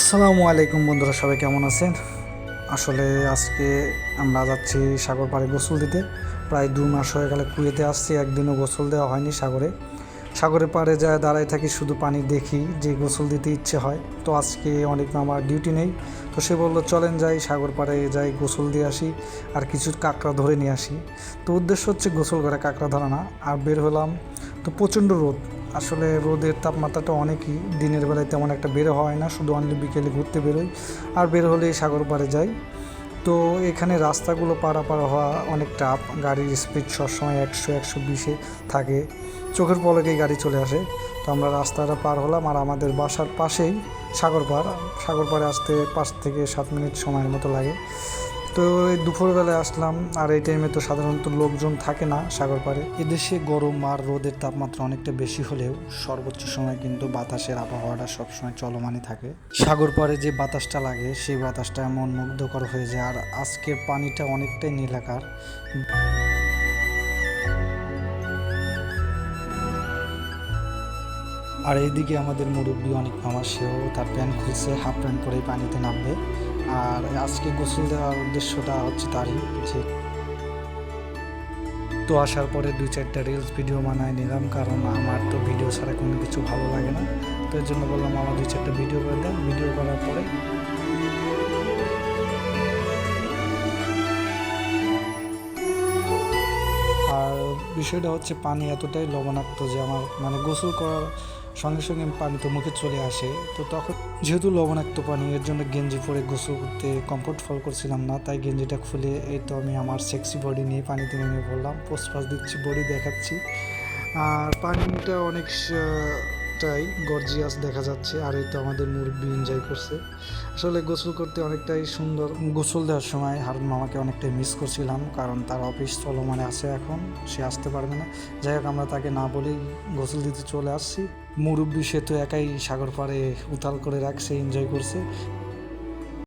আসসালামু আলাইকুম বন্ধুরা, সবাই কেমন আছেন? আসলে আজকে আমরা যাচ্ছি সাগর পাড়ে গোসল দিতে। প্রায় দু মাস হয়ে গেলে কুয়েতে আসছি, একদিনও গোসল দেওয়া হয়নি সাগরে। সাগরের পাড়ে যায় দাঁড়ায় থাকি শুধু পানি দেখি, যে গোসল দিতে ইচ্ছে হয়। তো আজকে অনেক আমার ডিউটি নেই, তো সে বলল, চলেন যাই, সাগর পাড়ে যাই, গোসল দিয়ে আসি, আর কিছু কাঁকড়া ধরে নিয়ে আসি। তো উদ্দেশ্য হচ্ছে গোসল করে, কাঁকড়া ধরা না। আর বের হলাম, তো প্রচণ্ড রোদ। আসলে রোদের তাপমাত্রাটা অনেকই, দিনের বেলায় তেমন একটা বের হয় না, শুধু অনলি বিকেলে ঘুরতে বেরোই, আর বের হলেই সাগর পাড়ে যাই। তো এখানে রাস্তাগুলো পারাপার হওয়া অনেক টাফ গাড়ির স্পিড সবসময় একশো একশো বিশে থাকে, চোখের পলকেই গাড়ি চলে আসে। তো আমরা রাস্তাটা পার হলাম, আর আমাদের বাসার পাশেই সাগর পাড় সাগর পাড়ে আসতে পাঁচ থেকে সাত মিনিট সময়ের মতো লাগে। তো এই দুপুরবেলায় আসলাম, আর এই টাইমে তো সাধারণত লোকজন থাকে না সাগর পাড়ে। এদেশে গরম আর রোদের তাপমাত্রা অনেকটা বেশি হলেও সর্বোচ্চ সময় কিন্তু বাতাসের আবহাওয়াটা সবসময় চলমানই থাকে। সাগর পাড়ে যে বাতাসটা লাগে, সেই বাতাসটা এমন মুগ্ধকর হয়ে যায়, আর আজকের পানিটা অনেকটাই নীলাকার। আর এইদিকে আমাদের মুরব্বী অনেক মামা, সেও তার প্যান্ট খুলছে, হাফ প্যান্ট পরেই পানিতে নামবে। আর আজকে গোসল দেওয়ার উদ্দেশ্যটা হচ্ছে তারই, যে তো আসার পরে দুই চারটা রিলস ভিডিও বানায় নিলাম, কারণ আমার তো ভিডিও ছাড়া কোনো কিছু ভালো লাগে না। তো এর জন্য বললাম আমার দুই চারটা ভিডিও করে দেন ভিডিও করার পরে আর বিষয়টা হচ্ছে পানি এতটাই লবণাক্ত যে আমার মানে গোসল করার সঙ্গে সঙ্গে পানি তো মুখে চলে আসে। তো তখন যেহেতু লবণাক্ত পানি, এর জন্য গেঞ্জি পরে গোসল করতে কমফোর্ট ফল করছিলাম না, তাই গেঞ্জিটা খুলে এই তো আমি আমার সেক্সি বডি নিয়ে পানিতে নেমে পড়লাম। পোস্ট পাস দিচ্ছি বডি দেখাচ্ছি। আর পানিটা অনেক টাই গর্জিয়াস দেখা যাচ্ছে, আর এই তো আমাদের মুরব্বী এনজয় করছে। আসলে গোসল করতে অনেকটাই সুন্দর, গোসল দেওয়ার সময় হারুন মামাকে অনেকটাই মিস করছিলাম, কারণ তার অফিস চলমানে আছে এখন, সে আসতে পারবে না। যাই হোক, আমরা তাকে না বলেই গোসল দিতে চলে আসছি। মুরব্বী সে তো একাই সাগর পাড়ে উতাল করে রাখছে এনজয় করছে।